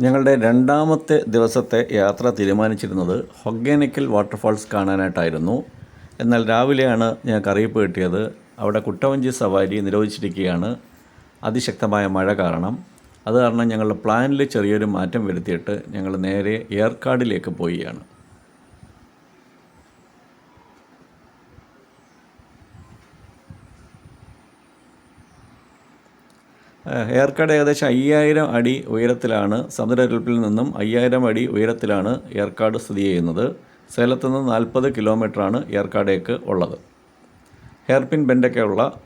ഞങ്ങളുടെ രണ്ടാമത്തെ ദിവസത്തെ യാത്ര തീരുമാനിച്ചിരുന്നത് ഹൊഗേനിക്കൽ വാട്ടർഫാൾസ് കാണാനായിട്ടായിരുന്നു. എന്നാൽ രാവിലെയാണ് ഞങ്ങൾക്ക് അറിയിപ്പ് കിട്ടിയത്. അവിടെ കുട്ടവഞ്ചി സവാരി നിരോധിച്ചിരിക്കുകയാണ്. അതിശക്തമായ മഴ കാരണം. അത് കാരണം ഞങ്ങളുടെ പ്ലാനിൽ ചെറിയൊരു മാറ്റം വരുത്തിയിട്ട് ഞങ്ങൾ നേരെ ഏർക്കാടിലേക്ക് പോവുകയാണ്. ഏർക്കാട് ഏകദേശം അയ്യായിരം അടി ഉയരത്തിലാണ് സമുദ്രനിരപ്പിൽ നിന്നും അയ്യായിരം അടി ഉയരത്തിലാണ് ഏർക്കാട് സ്ഥിതി ചെയ്യുന്നത്. സേലത്ത് നിന്ന് നാൽപ്പത് കിലോമീറ്ററാണ് ഏർക്കാടേക്ക് ഉള്ളത്. ഹെയർപിൻ ബെൻഡൊക്കെ ഉള്ള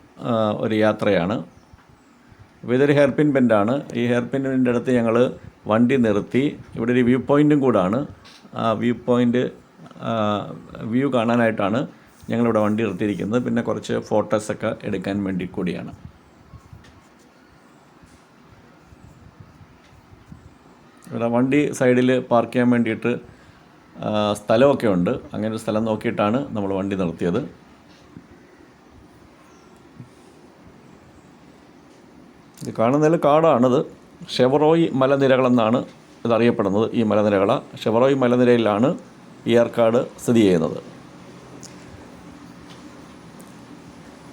ഒരു യാത്രയാണ്. അപ്പോൾ ഇതൊരു ഹെയർപിൻ ബെൻഡാണ്. ഈ ഹെയർപിൻ ബെൻഡിന്റെ അടുത്ത് ഞങ്ങൾ വണ്ടി നിർത്തി. ഇവിടെ ഒരു വ്യൂ പോയിന്റും കൂടാണ്. ആ വ്യൂ പോയിന്റ് വ്യൂ കാണാനായിട്ടാണ് ഞങ്ങളിവിടെ വണ്ടി നിർത്തിയിരിക്കുന്നത്. പിന്നെ കുറച്ച് ഫോട്ടോസൊക്കെ എടുക്കാൻ വേണ്ടി കൂടിയാണ്. ഇവിടെ വണ്ടി സൈഡിൽ പാർക്ക് ചെയ്യാൻ വേണ്ടിയിട്ട് സ്ഥലമൊക്കെ ഉണ്ട്. അങ്ങനെ ഒരു സ്ഥലം നോക്കിയിട്ടാണ് നമ്മൾ വണ്ടി നിർത്തിയത്. ഇത് കാണുന്നതിൽ കാടാണിത്. ഷെവറോയ് മലനിരകളെന്നാണ് ഇതറിയപ്പെടുന്നത്. ഈ മലനിരകള ഷെവറോയ് മലനിരയിലാണ് ഈ ഏർക്കാട് സ്ഥിതി ചെയ്യുന്നത്.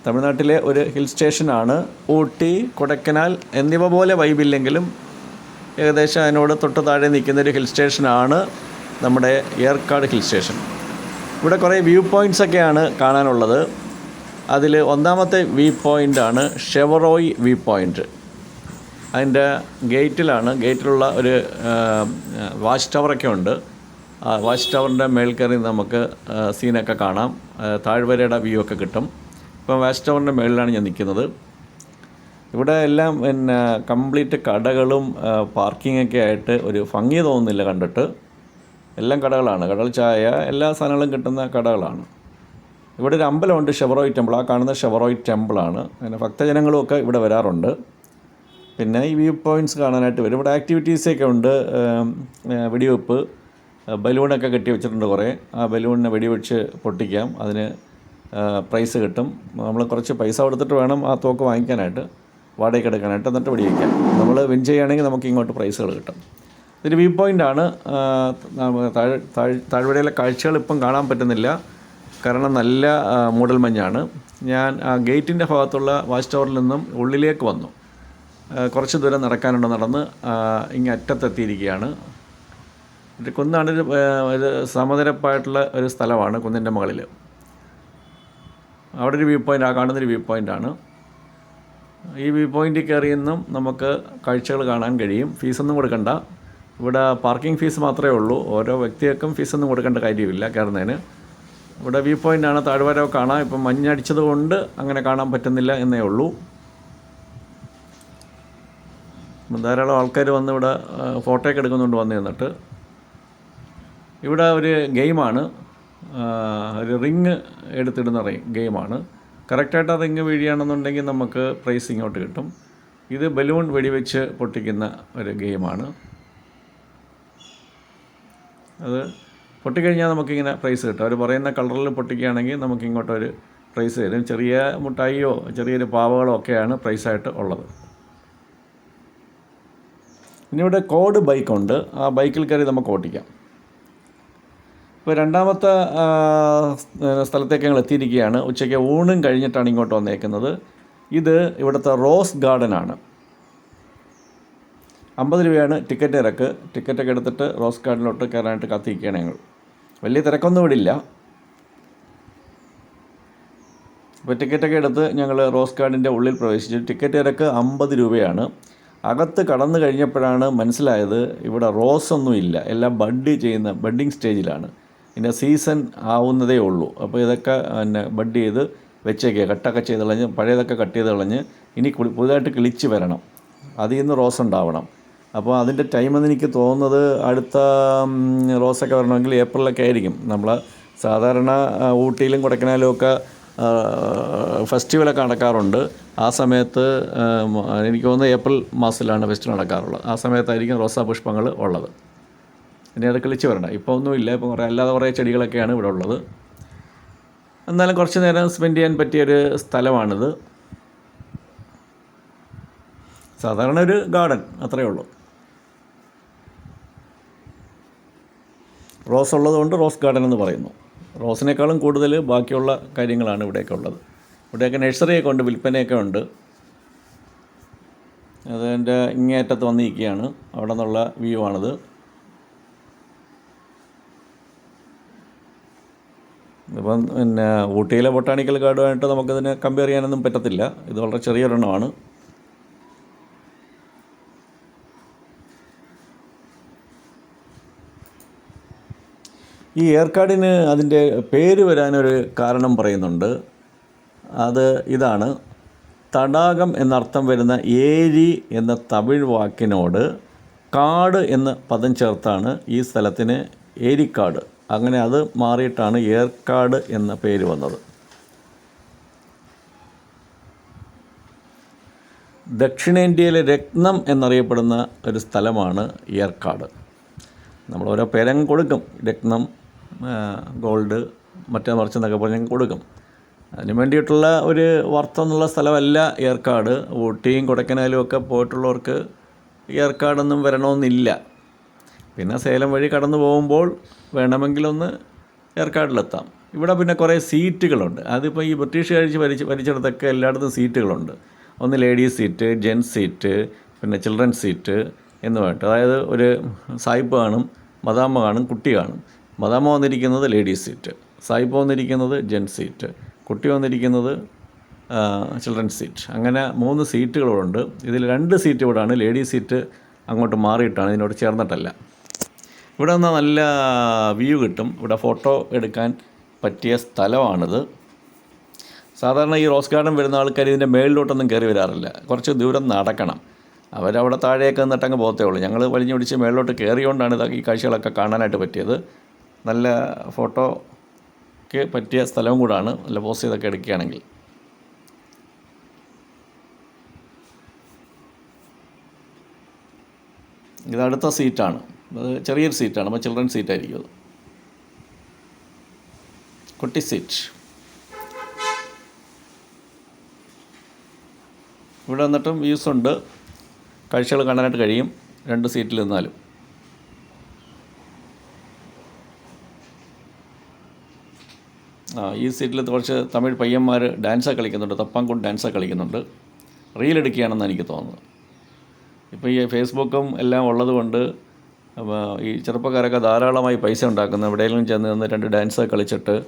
തമിഴ്നാട്ടിലെ ഒരു ഹിൽ സ്റ്റേഷനാണ് ഊട്ടി കൊടൈക്കനാൽ എന്നിവ പോലെ വൈബില്ലെങ്കിലും ഏകദേശം അതിനോട് തൊട്ട് താഴെ നിൽക്കുന്ന ഒരു ഹിൽ സ്റ്റേഷനാണ് നമ്മുടെ ഏർക്കാട് ഹിൽ സ്റ്റേഷൻ. ഇവിടെ കുറേ വ്യൂ പോയിന്റ്സൊക്കെയാണ് കാണാനുള്ളത്. അതിൽ ഒന്നാമത്തെ വ്യൂ പോയിന്റാണ് ഷെവറോയ് വ്യൂ പോയിന്റ് അതിന്റെ ഗേറ്റിലാണ് ഗേറ്റിലുള്ള ഒരു വാച്ച് ടവറൊക്കെ ഉണ്ട്. വാച്ച് ടവറിന്റെ മേൽ കയറി നമുക്ക് സീനൊക്കെ കാണാം. താഴ്വരയുടെ വ്യൂ ഒക്കെ കിട്ടും. ഇപ്പം വാച്ച് ടവറിന്റെ മേളിലാണ് ഞാൻ നിൽക്കുന്നത്. ഇവിടെ എല്ലാം പിന്നെ കംപ്ലീറ്റ് കടകളും പാർക്കിംഗ് ഒക്കെ ആയിട്ട് ഒരു ഭംഗി തോന്നുന്നില്ല കണ്ടിട്ട്. എല്ലാം കടകളാണ്. കടൽ ചായ എല്ലാ സാധനങ്ങളും കിട്ടുന്ന കടകളാണ്. ഇവിടെ ഒരു അമ്പലമുണ്ട് ഷെവറോയ് ടെമ്പിൾ. ആ കാണുന്ന ഷെവറോയ് ടെമ്പിളാണ്. പിന്നെ ഭക്തജനങ്ങളും ഒക്കെ ഇവിടെ വരാറുണ്ട്. പിന്നെ ഈ വ്യൂ പോയിന്റ്സ് കാണാനായിട്ട് വരും. ഇവിടെ ആക്ടിവിറ്റീസൊക്കെ ഉണ്ട് വെടിവെപ്പ്. ബലൂണൊക്കെ കെട്ടി വെച്ചിട്ടുണ്ട് കുറേ. ആ ബലൂണിനെ വെടിവെച്ച് പൊട്ടിക്കാം. അതിന് പ്രൈസ് കിട്ടും. നമ്മൾ കുറച്ച് പൈസ കൊടുത്തിട്ട് വേണം ആ തോക്ക് വാങ്ങിക്കാനായിട്ട്. വാടകയ്ക്ക് എടുക്കാനായിട്ട് എന്നിട്ട് വെടിവെക്കാം നമ്മൾ വിൻ ചെയ്യുകയാണെങ്കിൽ നമുക്ക് ഇങ്ങോട്ട് പ്രൈസുകൾ കിട്ടും. ഇതിന്റെ വ്യൂ പോയിന്റാണ് താഴ് താഴ് താഴ്വരയിലെ കാഴ്ചകൾ ഇപ്പം കാണാൻ പറ്റുന്നില്ല. കാരണം നല്ല മൂടൽ മഞ്ഞാണ്. ഞാൻ ആ ഗേറ്റിന്റെ ഭാഗത്തുള്ള വാച്ച് ടവറിൽ നിന്നും ഉള്ളിലേക്ക് വന്നു. കുറച്ച് ദൂരം നടക്കാനുണ്ട് നടന്ന് ഇങ്ങനെ ഇങ്ങ് അറ്റത്തെത്തിയിരിക്കുകയാണ്. കുന്നാണ് ഒരു ഒരു സമതരപ്പായിട്ടുള്ള ഒരു സ്ഥലമാണ് കുന്നിന്റെ മുകളിൽ അവിടെ ഒരു വ്യൂ പോയിന്റ് ആ കാണുന്നൊരു വ്യൂ പോയിന്റാണ് ഈ വ്യൂ പോയിന്റിൽ കയറിയെന്നും നമുക്ക് കാഴ്ചകൾ കാണാൻ കഴിയും. ഫീസൊന്നും കൊടുക്കണ്ട. ഇവിടെ പാർക്കിംഗ് ഫീസ് മാത്രമേ ഉള്ളൂ. ഓരോ വ്യക്തികൾക്കും ഫീസൊന്നും കൊടുക്കേണ്ട കാര്യമില്ല കയറുന്നതിന്. ഇവിടെ വ്യൂ പോയിന്റാണ് താഴ്വര കാണാം. ഇപ്പം മഞ്ഞടിച്ചത് കൊണ്ട് അങ്ങനെ കാണാൻ പറ്റുന്നില്ല എന്നേ ഉള്ളൂ. ധാരാളം ആൾക്കാർ വന്ന് ഇവിടെ ഫോട്ടോയൊക്കെ എടുക്കുന്നുണ്ട് വന്ന് നിന്നിട്ട്. ഇവിടെ ഒരു ഗെയിമാണ്. ഒരു റിങ് എടുത്തിടുന്ന ഗെയിമാണ്. കറക്റ്റായിട്ട് അതെങ്ങ് വീഴുകയാണെന്നുണ്ടെങ്കിൽ നമുക്ക് പ്രൈസ് ഇങ്ങോട്ട് കിട്ടും. ഇത് ബലൂൺ വെടിവെച്ച് പൊട്ടിക്കുന്ന ഒരു ഗെയിമാണ്. അത് പൊട്ടിക്കഴിഞ്ഞാൽ നമുക്കിങ്ങനെ പ്രൈസ് കിട്ടും. അവർ പറയുന്ന കളറിൽ പൊട്ടിക്കുകയാണെങ്കിൽ നമുക്കിങ്ങോട്ടൊരു പ്രൈസ് തരും. ചെറിയ മുട്ടായിയോ ചെറിയൊരു പാവകളോ ഒക്കെയാണ് പ്രൈസായിട്ട് ഉള്ളത്. പിന്നെ ഇവിടെ കോഡ് ബൈക്കുണ്ട് ആ ബൈക്കിൽ കയറി നമുക്ക് ഓട്ടിക്കാം ഇപ്പോൾ രണ്ടാമത്തെ സ്ഥലത്തേക്ക് ഞങ്ങൾ എത്തിയിരിക്കുകയാണ്. ഉച്ചയ്ക്ക് ഊണും കഴിഞ്ഞിട്ടാണ് ഇങ്ങോട്ട് വന്നേക്കുന്നത്. ഇത് ഇവിടുത്തെ റോസ് ഗാർഡൻ ആണ്. അമ്പത് രൂപയാണ് ടിക്കറ്റ് നിരക്ക്. ടിക്കറ്റൊക്കെ എടുത്തിട്ട് റോസ് ഗാർഡനിലോട്ട് കയറാനായിട്ട് കാത്തിരിക്കുകയാണ് ഞങ്ങൾ. വലിയ തിരക്കൊന്നും ഇവിടെ ഇല്ല. ടിക്കറ്റൊക്കെ എടുത്ത് ഞങ്ങൾ റോസ് ഗാർഡിന്റെ ഉള്ളിൽ പ്രവേശിച്ചു. ടിക്കറ്റ് നിരക്ക് അമ്പത് രൂപയാണ്. അകത്ത് കടന്നു കഴിഞ്ഞപ്പോഴാണ് മനസ്സിലായത് ഇവിടെ റോസ് ഒന്നും ഇല്ല. എല്ലാം ബഡ് ചെയ്യുന്ന ബഡ്ഡിങ് സ്റ്റേജിലാണ്. ഇതിന്റെ സീസൺ ആവുന്നതേ ഉള്ളൂ. അപ്പോൾ ഇതൊക്കെ പിന്നെ ബഡ് ചെയ്ത് വെച്ചേക്കുക. കട്ടൊക്കെ ചെയ്ത് കളഞ്ഞ് പഴയതൊക്കെ കട്ട് ചെയ്ത് കളഞ്ഞ് ഇനി പുതുതായിട്ട് കിളിച്ച് വരണം. അതിൽ നിന്ന് റോസ് ഉണ്ടാവണം. അപ്പോൾ അതിന്റെ ടൈം എന്ന് എനിക്ക് തോന്നുന്നത് അടുത്ത റോസൊക്കെ വരണമെങ്കിൽ ഏപ്രിലൊക്കെ ആയിരിക്കും. നമ്മൾ സാധാരണ ഊട്ടിയിലും കൊടക്കനാലും ഒക്കെ ഫെസ്റ്റിവലൊക്കെ നടക്കാറുണ്ട്. ആ സമയത്ത് എനിക്ക് തോന്നുന്നത് ഏപ്രിൽ മാസത്തിലാണ് ഫെസ്റ്റിവൽ നടക്കാറുള്ളത്. ആ സമയത്തായിരിക്കും റോസാ പുഷ്പങ്ങൾ ഉള്ളത്. ഇനി അത് കിളിച്ച് വരണം ഇപ്പോൾ ഒന്നുമില്ല ഇപ്പോൾ കുറേ അല്ലാതെ കുറേ ചെടികളൊക്കെയാണ് ഇവിടെ ഉള്ളത്. എന്നാലും കുറച്ച് നേരം സ്പെൻഡ് ചെയ്യാൻ പറ്റിയൊരു സ്ഥലമാണിത്. സാധാരണ ഒരു ഗാർഡൻ അത്രയേ ഉള്ളൂ. റോസ് ഉള്ളതുകൊണ്ട് റോസ് ഗാർഡൻ എന്ന് പറയുന്നു. റോസിനേക്കാളും കൂടുതൽ ബാക്കിയുള്ള കാര്യങ്ങളാണ് ഇവിടെയൊക്കെ ഉള്ളത്. ഇവിടെയൊക്കെ നഴ്സറിയൊക്കെ ഉണ്ട് വിൽപ്പനയൊക്കെ ഉണ്ട്. അതിന്റെ ഇങ്ങേറ്റത്ത് വന്നിരിക്കുകയാണ്. അവിടെ നിന്നുള്ള വ്യൂ ആണിത്. ഇപ്പം പിന്നെ ഊട്ടിയിലെ ബൊട്ടാണിക്കൽ ഗാർഡുമായിട്ട് നമുക്കിതിനെ കമ്പയർ ചെയ്യാനൊന്നും പറ്റത്തില്ല. ഇത് വളരെ ചെറിയൊരെണ്ണമാണ്. ഈ ഏർക്കാടിന് അതിന്റെ പേര് വരാനൊരു കാരണം പറയുന്നുണ്ട്. അത് ഇതാണ്. തടാകം എന്നർത്ഥം വരുന്ന ഏരി എന്ന തമിഴ് വാക്കിനോട് കാട് എന്ന പദം ചേർത്താണ് ഈ സ്ഥലത്തിന് ഏരിക്കാട്. അങ്ങനെ അത് മാറിയിട്ടാണ് ഏർക്കാട് എന്ന പേര് വന്നത്. ദക്ഷിണേന്ത്യയിലെ രത്നം എന്നറിയപ്പെടുന്ന ഒരു സ്ഥലമാണ് ഏർക്കാട് നമ്മൾ ഓരോ പേരങ്ങ് കൊടുക്കും. രത്നം ഗോൾഡ് മറ്റേ മറിച്ച് എന്നൊക്കെ പറഞ്ഞ് കൊടുക്കും. അതിന് വേണ്ടിയിട്ടുള്ള ഒരു വർത്തം എന്നുള്ള സ്ഥലമല്ല ഏർക്കാട് ഊട്ടിയും കൊടക്കനാലും ഒക്കെ പോയിട്ടുള്ളവർക്ക് ഏർക്കാടൊന്നും വരണമെന്നില്ല. പിന്നെ സേലം വഴി കടന്നു പോകുമ്പോൾ വേണമെങ്കിലൊന്ന് ഏർക്കാടിലെത്താം ഇവിടെ പിന്നെ കുറേ സീറ്റുകളുണ്ട്. അതിപ്പോൾ ഈ ബ്രിട്ടീഷ് കഴിച്ച് ഭരിച്ച് ഭരിച്ചിടത്തൊക്കെ എല്ലായിടത്തും സീറ്റുകളുണ്ട്. ഒന്ന് ലേഡീസ് സീറ്റ് ജെൻസ് സീറ്റ് പിന്നെ ചിൽഡ്രൻ സീറ്റ് എന്ന് പറഞ്ഞിട്ട്. അതായത് ഒരു സായിപ്പ് കാണും മദാമ്മ കാണും കുട്ടി കാണും. മദാമ്മ വന്നിരിക്കുന്നത് ലേഡീസ് സീറ്റ്. സായിപ്പ് വന്നിരിക്കുന്നത് ജെൻസ് സീറ്റ്. കുട്ടി വന്നിരിക്കുന്നത് ചിൽഡ്രൻ സീറ്റ്. അങ്ങനെ മൂന്ന് സീറ്റുകളുണ്ട്. ഇതിൽ രണ്ട് സീറ്റ് ഇവിടെയാണ് ലേഡീസ് സീറ്റ് അങ്ങോട്ട് മാറിയിട്ടാണ് ഇതിനോട് ചേർന്നിട്ടല്ല. ഇവിടെ നിന്ന് നല്ല വ്യൂ കിട്ടും. ഇവിടെ ഫോട്ടോ എടുക്കാൻ പറ്റിയ സ്ഥലമാണിത്. സാധാരണ ഈ റോസ് ഗാർഡൻ വരുന്ന ആൾക്കാർ ഇതിന്റെ മേളിലോട്ടൊന്നും കയറി വരാറില്ല. കുറച്ച് ദൂരം നടക്കണം. അവരവിടെ താഴെയൊക്കെ നിന്നിട്ടങ്ങ് പോകത്തേ ഉള്ളൂ. ഞങ്ങൾ വലിഞ്ഞു പിടിച്ച് മേളിലോട്ട് കയറിയോണ്ടാണ് ഇതൊക്കെ ഈ കാഴ്ചകളൊക്കെ കാണാനായിട്ട് പറ്റിയത്. നല്ല ഫോട്ടോയ്ക്ക് പറ്റിയ സ്ഥലവും കൂടാണ്. നല്ല പോസ്റ്റ് ചെയ്തൊക്കെ എടുക്കുകയാണെങ്കിൽ. ഇത് അടുത്ത സീറ്റാണ് അത് ചെറിയൊരു സീറ്റാണ് അപ്പോൾ ചിൽഡ്രൻ സീറ്റായിരിക്കും അത്. കുട്ടി സീറ്റ് ഇവിടെ വന്നിട്ടും വ്യൂസ് ഉണ്ട്. കാഴ്ചകൾ കാണാനായിട്ട് കഴിയും. രണ്ട് സീറ്റിൽ നിന്നാലും. ആ ഈ സീറ്റിൽ കുറച്ച് തമിഴ് പയ്യന്മാർ ഡാൻസൊക്കെ കളിക്കുന്നുണ്ട്. തപ്പാങ്കുട്ട് ഡാൻസൊക്കെ കളിക്കുന്നുണ്ട്. റീൽ എടുക്കുകയാണെന്ന് എനിക്ക് തോന്നുന്നത്. ഇപ്പോൾ ഈ ഫേസ്ബുക്കും എല്ലാം ഉള്ളതുകൊണ്ട് അപ്പോൾ ഈ ചെറുപ്പക്കാരൊക്കെ ധാരാളമായി പൈസ ഉണ്ടാക്കുന്നു. എവിടെയെങ്കിലും ചെന്ന് നിന്ന് രണ്ട് ഡാൻസ് കളിച്ചിട്ട്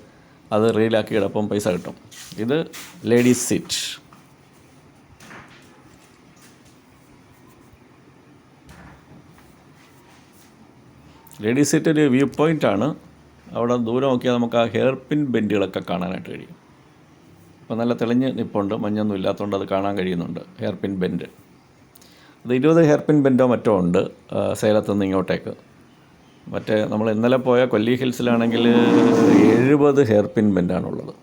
അത് റീലാക്കി ഇടപ്പം പൈസ കിട്ടും. ഇത് ലേഡീസ് സീറ്റ്. ലേഡീസ് സീറ്റ് ഒരു വ്യൂ പോയിന്റ് ആണ്. അവിടെ ദൂരം നോക്കിയാൽ നമുക്ക് ആ ഹെയർ പിൻ ബെൻഡുകളൊക്കെ കാണാനായിട്ട് കഴിയും. അപ്പോൾ നല്ല തെളിഞ്ഞ് നിപ്പുണ്ട്. മഞ്ഞൊന്നും ഇല്ലാത്തതുകൊണ്ട് അത് കാണാൻ കഴിയുന്നുണ്ട്. Hair pin bend. അത് ഇരുപത് ഹെയർപിൻ ബെൻഡോ മറ്റോ ഉണ്ട്. സേലത്ത് നിന്ന് ഇങ്ങോട്ടേക്ക്. മറ്റേ നമ്മൾ ഇന്നലെ പോയ കൊല്ലി ഹിൽസിലാണെങ്കിൽ എഴുപത് ഹെയർപിൻ ബെൻഡാണുള്ളത്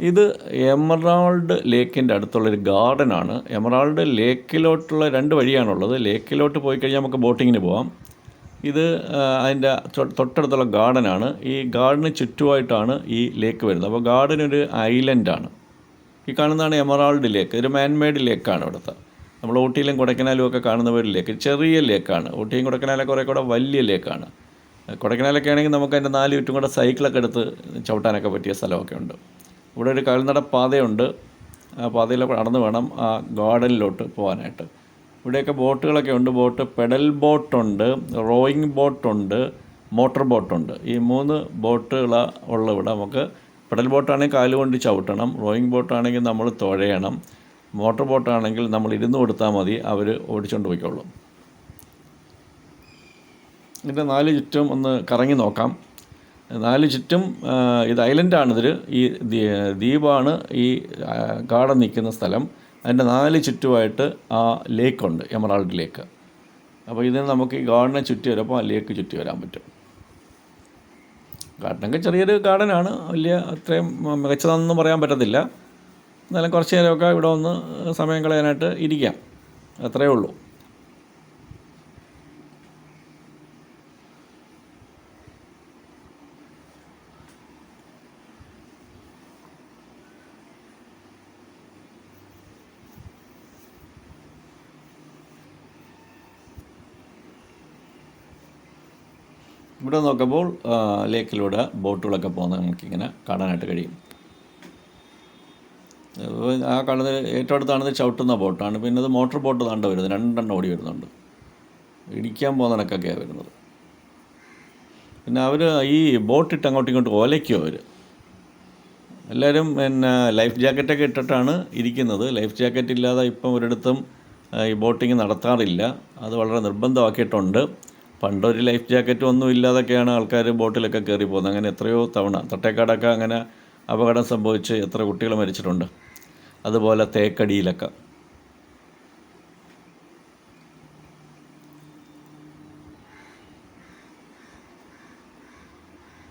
ഇത് എമറാൾഡ് ലേക്കിന്റെ അടുത്തുള്ളൊരു ഗാർഡനാണ്. എമറാൾഡ് ലേക്കിലോട്ടുള്ള രണ്ട് വഴിയാണുള്ളത്. ലേക്കിലോട്ട് പോയി കഴിഞ്ഞാൽ നമുക്ക് ബോട്ടിങ്ങിന് പോകാം ഇത് അതിന്റെ തൊട്ടടുത്തുള്ള ഗാർഡനാണ്. ഈ ഗാർഡന് ചുറ്റുമായിട്ടാണ് ഈ ലേക്ക് വരുന്നത്. അപ്പോൾ ഗാർഡൻ ഒരു ഐലൻഡാണ്. ഈ കാണുന്നതാണ് എമറാൾഡ് ലേക്ക്. ഒരു മാൻമെയ്ഡ് ലേക്കാണ് ഇവിടുത്തെ നമ്മൾ ഊട്ടിയിലും കൊടൈക്കനാലും ഒക്കെ കാണുന്ന ഒരു ലേക്ക്. ചെറിയ ലേക്കാണ്. ഊട്ടിയും കൊടൈക്കനാലൊക്കെ കുറേ കൂടെ വലിയ ലേക്കാണ്. കൊടൈക്കനാലൊക്കെ ആണെങ്കിൽ നമുക്ക് അതിന്റെ നാല് ചുറ്റും കൂടെ സൈക്കിളൊക്കെ എടുത്ത് ചവിട്ടാനൊക്കെ പറ്റിയ സ്ഥലമൊക്കെ ഉണ്ട്. ഇവിടെ ഒരു കാൽനട പാതയുണ്ട്. ആ പാതയിൽ നടന്ന് വേണം ആ ഗാർഡനിലോട്ട് പോകാനായിട്ട്. ഇവിടെയൊക്കെ ബോട്ടുകളൊക്കെ ഉണ്ട്. ബോട്ട് പെഡൽ ബോട്ടുണ്ട് റോയിങ് ബോട്ടുണ്ട് മോട്ടോർ ബോട്ടുണ്ട്. ഈ മൂന്ന് ബോട്ടുകൾ ഉള്ള ഇവിടെ നമുക്ക് പെഡൽ ബോട്ടാണെങ്കിൽ കാലുകൊണ്ട് ചവിട്ടണം. റോയിങ് ബോട്ടാണെങ്കിൽ നമ്മൾ തുഴയണം. മോട്ടോർ ബോട്ടാണെങ്കിൽ നമ്മൾ ഇരുന്ന് കൊടുത്താൽ മതി. അവർ ഓടിച്ചുകൊണ്ട് പോയിക്കോളും. ഇതിന്റെ നാല് ചുറ്റും ഒന്ന് കറങ്ങി നോക്കാം. നാല് ചുറ്റും ഇത് ഐലൻഡാണിതിൽ ഈ ദ്വീ- ദ്വീപാണ് ഈ കാട നിൽക്കുന്ന സ്ഥലം. അതിന്റെ നാല് ചുറ്റുമായിട്ട് ആ ലേക്കുണ്ട് എമറാൾഡ് ലേക്ക്. അപ്പോൾ ഇതിന് നമുക്ക് ഈ ഗാർഡനെ ചുറ്റി വരുമ്പോൾ ആ ലേക്ക് ചുറ്റി വരാൻ പറ്റും. ഗാർഡനൊക്കെ ചെറിയൊരു ഗാർഡനാണ്. വലിയ അത്രയും മികച്ചതാണെന്ന് പറയാൻ പറ്റത്തില്ല. എന്നാലും കുറച്ച് നേരമൊക്കെ ഇവിടെ വന്ന് സമയം കളയാനായിട്ട് ഇരിക്കാം. അത്രയേ ഉള്ളൂ. ഇവിടെ നോക്കുമ്പോൾ ലേക്കിലൂടെ ബോട്ടുകളൊക്കെ പോകുന്നത് നമുക്കിങ്ങനെ കാണാനായിട്ട് കഴിയും. ആ കാണുന്നത് ഏറ്റവും അടുത്താണത് ചവിട്ടുന്ന ബോട്ടാണ്. പിന്നെ അത് മോട്ടോർ ബോട്ട് താണ്ട വരുന്നത്. രണ്ടെണ്ണം ഓടി വരുന്നുണ്ട്. ഇടിക്കാൻ പോകുന്നതിനൊക്കെയാണ് വരുന്നത്. പിന്നെ അവർ ഈ ബോട്ടിട്ട് അങ്ങോട്ടും ഇങ്ങോട്ടും ഓലയ്ക്കും അവർ എല്ലാവരും പിന്നെ ലൈഫ് ജാക്കറ്റൊക്കെ ഇട്ടിട്ടാണ് ഇരിക്കുന്നത്. ലൈഫ് ജാക്കറ്റ് ഇല്ലാതെ ഇപ്പം ഒരിടത്തും ഈ ബോട്ടിങ് നടത്താറില്ല. അത് വളരെ നിർബന്ധമാക്കിയിട്ടുണ്ട്. പണ്ടൊരു ലൈഫ് ജാക്കറ്റ് ഒന്നും ഇല്ലാതൊക്കെയാണ് ആൾക്കാർ ബോട്ടിലൊക്കെ കയറി പോകുന്നത്. അങ്ങനെ എത്രയോ തവണ തട്ടേക്കാടൊക്കെ അങ്ങനെ അപകടം സംഭവിച്ച് എത്ര കുട്ടികൾ മരിച്ചിട്ടുണ്ട്. അതുപോലെ തേക്കടിയിലൊക്കെ.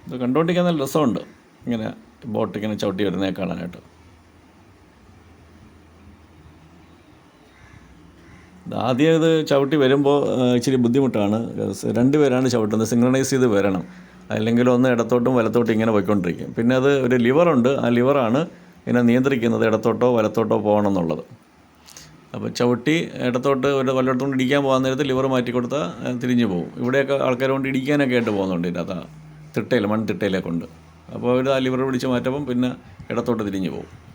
ഇത് കണ്ടുകൊണ്ടിരിക്കാൻ നല്ല രസമുണ്ട്. ഇങ്ങനെ ബോട്ട് ഇങ്ങനെ ചവിട്ടി വരുന്നേ കാണാനായിട്ട്. ആദ്യം ഇത് ചവിട്ടി വരുമ്പോൾ ഇച്ചിരി ബുദ്ധിമുട്ടാണ്. രണ്ട് രണ്ടുപേരാണ് ചവിട്ടുന്നത്. സിങ്ക്രണൈസ് ചെയ്ത് വരണം. അല്ലെങ്കിൽ ഒന്ന് ഇടത്തോട്ടും വലത്തോട്ടും ഇങ്ങനെ പോയിക്കൊണ്ടിരിക്കും. പിന്നെ അത് ഒരു ലിവറുണ്ട് ആ ലിവറാണ് ഇതിനെ നിയന്ത്രിക്കുന്നത്. ഇടത്തോട്ടോ വലത്തോട്ടോ പോകണം എന്നുള്ളത് അപ്പോൾ ചവിട്ടി ഇടത്തോട്ട് ഒരു വല്ലയിടത്തോണ്ട് ഇടിക്കാൻ പോകാൻ നേരത്ത് ലിവർ മാറ്റി കൊടുത്താൽ തിരിഞ്ഞു പോകും. ഇവിടെയൊക്കെ ആൾക്കാർ കൊണ്ട് ഇടിക്കാനൊക്കെ ആയിട്ട് പോകുന്നുണ്ട് ഇതിനകത്ത്. ആ തിട്ടയിൽ മൺതിട്ടയിലെ കൊണ്ട് അപ്പോൾ അവർ ആ ലിവർ പിടിച്ച് മാറ്റുമ്പം പിന്നെ ഇടത്തോട്ട് തിരിഞ്ഞു പോകും.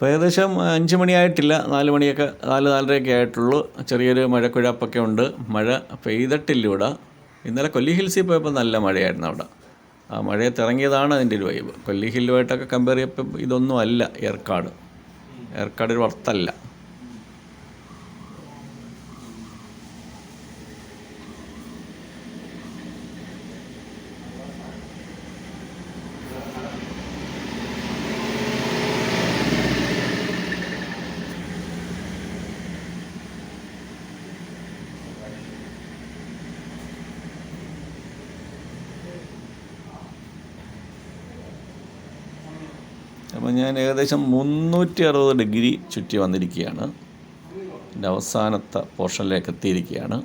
ഇപ്പോൾ ഏകദേശം അഞ്ച് മണിയായിട്ടില്ല. നാല് മണിയൊക്കെ നാല് നാലരയൊക്കെ ആയിട്ടുള്ളൂ. ചെറിയൊരു മഴക്കുഴപ്പൊക്കെ ഉണ്ട്. മഴ പെയ്തിട്ടില്ല ഇവിടെ ഇന്നലെ കൊല്ലി ഹിൽസിൽ പോയപ്പോൾ നല്ല മഴയായിരുന്നു അവിടെ. ആ മഴയത്ത് ഇറങ്ങിയതാണ് അതിന്റെ ഒരു വൈബ് കൊല്ലി ഹില്ലുമായിട്ടൊക്കെ കമ്പയർ ചെയ്യപ്പോൾ ഇതൊന്നും അല്ല ഏർക്കാട്. ഏർക്കാട് ഒരു വರ್ತല്ല ഞാൻ ഏകദേശം മുന്നൂറ്റി അറുപത് ഡിഗ്രി ചുറ്റി വന്നിരിക്കുകയാണ്. എന്റെ അവസാനത്തെ പോർഷനിലേക്ക് എത്തിയിരിക്കുകയാണ്.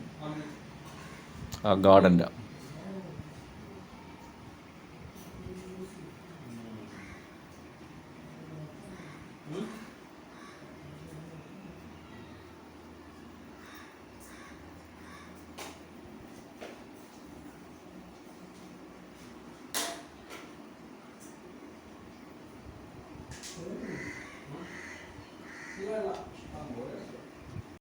ആ ഗാർഡന്റെ